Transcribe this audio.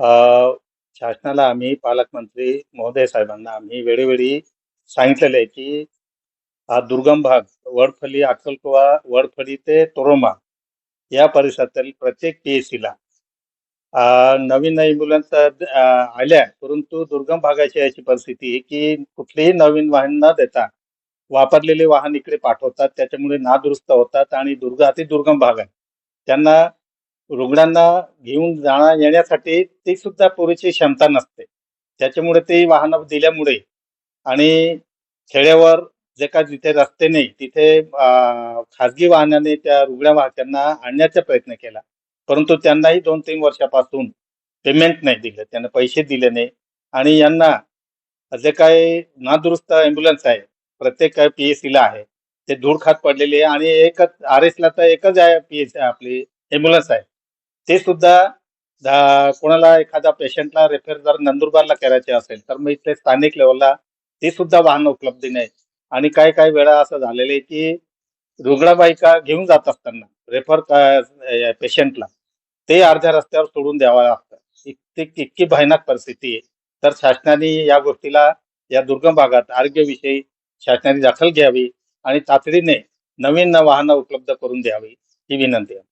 शासनाला आम्ही पालकमंत्री महोदय साहेबांना आम्ही वेळोवेळी सांगितलेलं आहे की हा दुर्गम भाग वडफली अक्कलकोवा वडफली ते तोरोमा या परिसरातील प्रत्येक पीएससीला नवीन ॲम्ब्युलन्स आल्या परंतु दुर्गम भागाची अशी परिस्थिती आहे की कुठलीही नवीन वाहन न देता वापरलेले वाहन इकडे पाठवतात त्याच्यामुळे नादुरुस्त होतात आणि दुर्ग अति दुर्गम भाग आहे. त्यांना रुग्णांना घेऊन जाण्या येण्यासाठी ती सुद्धा पुरेशी क्षमता नसते. त्याच्यामुळे ते वाहनं दिल्यामुळे आणि खेड्यावर जे का जिथे रस्ते नाही तिथे खाजगी वाहनाने त्या रुग्ण वाहकांना आणण्याचा प्रयत्न केला. परंतु त्यांनाही दोन तीन वर्षापासून पेमेंट नाही दिलं त्यांना पैसे दिले नाही आणि यांना जे काय नादुरुस्त ॲम्ब्युलन्स आहे प्रत्येक पीएससीला आहे ते धूळ खात पडलेले आहे आणि एकच आर एसला तर एकच आहे पीएस आपली ॲम्ब्युलन्स आहे. ते सुद्धा कोणाला एखाद्या पेशंटला रेफर जर नंदुरबारला करायचे असेल तर मग इथले स्थानिक लेवलला ते सुद्धा वाहन उपलब्ध नाही. आणि काही काही वेळा असं झालेलं आहे की रुग्णवाहिका घेऊन जात असताना रेफर पेशंटला ते अर्ध्या रस्त्यावर सोडून द्यावं लागतं. इतकी इतकी भयानक परिस्थिती आहे. तर शासनाने या गोष्टीला या दुर्गम भागात आरोग्यविषयी शासनाने दखल घ्यावी आणि तातडीने नवीन वाहनं उपलब्ध करून द्यावी ही विनंती आहे.